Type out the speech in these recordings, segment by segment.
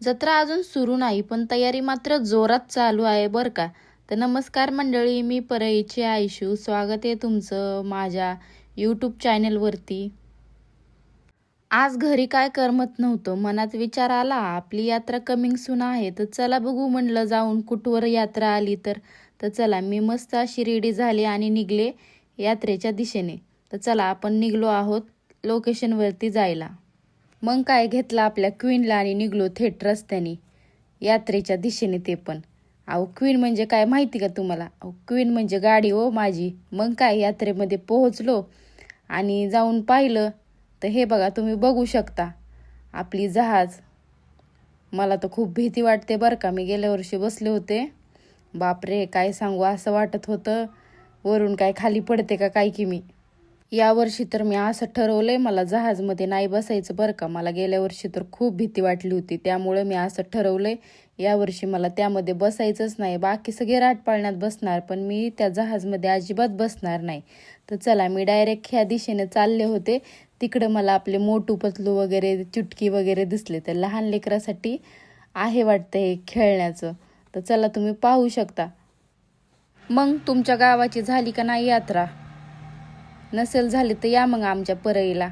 जत्रा अजून सुरू नाही पण तयारी मात्र जोरात चालू आहे बरं का. तर नमस्कार मंडळी मी परईची आयशू. स्वागत आहे तुमचं माझ्या यूट्यूब चॅनलवरती आज घरी काय करमत नव्हतं मनात विचार आला आपली यात्रा कमिंग सून आहे तर चला बघू म्हणलं जाऊन कुठवर यात्रा आली तर. तर चला मी मस्त अशी रेडी झाली आणि निघले यात्रेच्या दिशेने. तर चला आपण निघलो आहोत लोकेशनवरती जायला. मग काय घेतलं आपल्या क्वीनला आणि निघलो थेट रस्त्याने. यात्रेच्या दिशेने ते पण. अहो क्वीन म्हणजे काय माहिती का तुम्हाला? अहो क्वीन म्हणजे गाडी ओ माझी. मग काय यात्रेमध्ये पोहोचलो आणि जाऊन पाहिलं तर हे बघा तुम्ही बघू शकता. आपली जहाज. मला तर खूप भीती वाटते बरं का. मी गेल्या वर्षी बसले होते. बापरे काय सांगू असं वाटत होतं. वरून काय खाली पडते का काय की मी? यावर्षी तर मी असं ठरवलंय मला जहाजमध्ये नाही बसायचं बरं का. मला गेल्या वर्षी तर खूप भीती वाटली होती त्यामुळे मी असं ठरवलंय यावर्षी मला त्यामध्ये बसायचंच नाही. बाकी सगळे राट पाळण्यात बसणार पण मी त्या जहाजमध्ये अजिबात बसणार नाही. तर चला मी डायरेक्ट ह्या दिशेने चालले होते. तिकडं मला आपले मोटू पतलू वगैरे चुटकी वगैरे दिसले. तर लहान लेकरासाठी आहे वाटतं हे खेळण्याचं. तर चला तुम्ही पाहू शकता. मग तुमच्या गावाची झाली का नाही यात्रा? नसेल झाली तर या मग आमच्या परईला.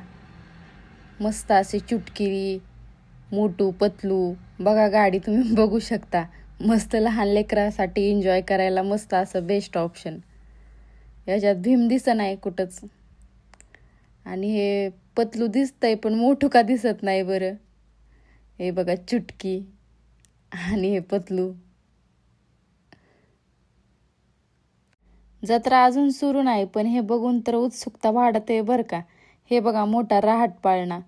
मस्त असे चुटकिरी मोटू पतलू. बघा गाडी तुम्ही बघू शकता. मस्त लहान लेकरासाठी एन्जॉय करायला मस्त असं बेस्ट ऑप्शन याच्यात भीम दिसत नाही कुठंच. आणि हे पतलू दिसतंय पण मोठू का दिसत नाही बरं? हे बघा चुटकी आणि हे पतलू. जत्रा अजून सुरू नाही पण हे बघून तर उत्सुकता वाढत आहे बरं का. हे बघा मोठा राहट पाळणा.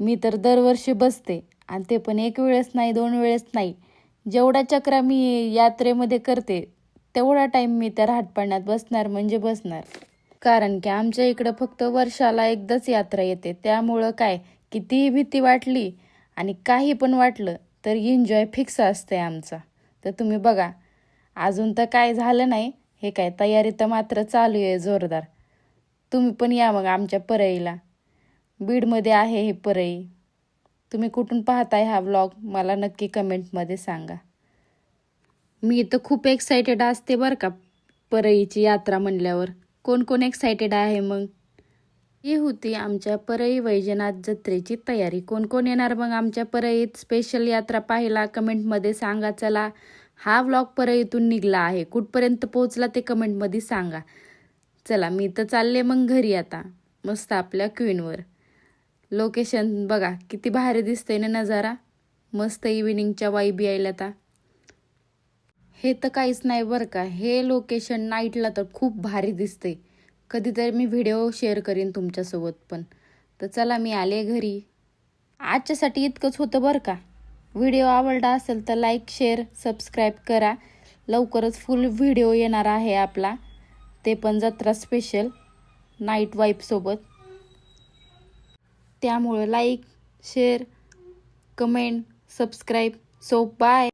मी तर दरवर्षी बसते आणि ते पण एक वेळेस नाही दोन वेळेस नाही. जेवढा चक्रा मी यात्रेमध्ये करते तेवढा टाईम मी त्या राहाट पाळण्यात बसणार म्हणजे बसणार. कारण की आमच्या इकडं फक्त वर्षाला एकदाच यात्रा येते. त्यामुळं काय कितीही भीती वाटली आणि काही पण वाटलं तर एन्जॉय फिक्स असते आमचा. तर तुम्ही बघा अजून तर काय झालं नाही हे काय तयारी तर मात्र चालू आहे जोरदार. तुम्ही पण या मग आमच्या परईला बीडमध्ये आहे हे परई तुम्ही कुठून पाहताय हा व्लॉग मला नक्की कमेंटमध्ये सांगा. मी तर खूप एक्सायटेड असते बरं का परईची यात्रा म्हणल्यावर. कोण कोण एक्सायटेड आहे मग? ही होती आमच्या परई वैजनाथ जत्रेची तयारी. कोण कोण येणार मग आमच्या परईत स्पेशल यात्रा पाहिला? कमेंटमध्ये सांगा चला. हा व्लॉग इथून निघला आहे. कुठपर्यंत पोहोचला ते कमेंटमध्ये सांगा. चला मी तर चालले मग घरी आता. मस्त आपल्या क्वीनवर लोकेशन बघा किती भारी दिसतंय ना नजारा. मस्त इव्हिनिंगच्या वाईब यायला आता. हे तर काहीच नाही बरं का. हे लोकेशन नाईटला तर खूप भारी दिसते कधीतरी मी व्हिडिओ शेअर करीन तुमच्यासोबत पण. तर चला मी आले घरी. आजच्यासाठी इतकंच होतं बरं का. व्हिडिओ आवडला असेल तर लाईक शेअर सबस्क्राईब करा. लवकरच फुल व्हिडिओ येणार आहे आपला. ते पण जत्रा स्पेशल नाईट वाईफसोबत त्यामुळं like share comment subscribe so bye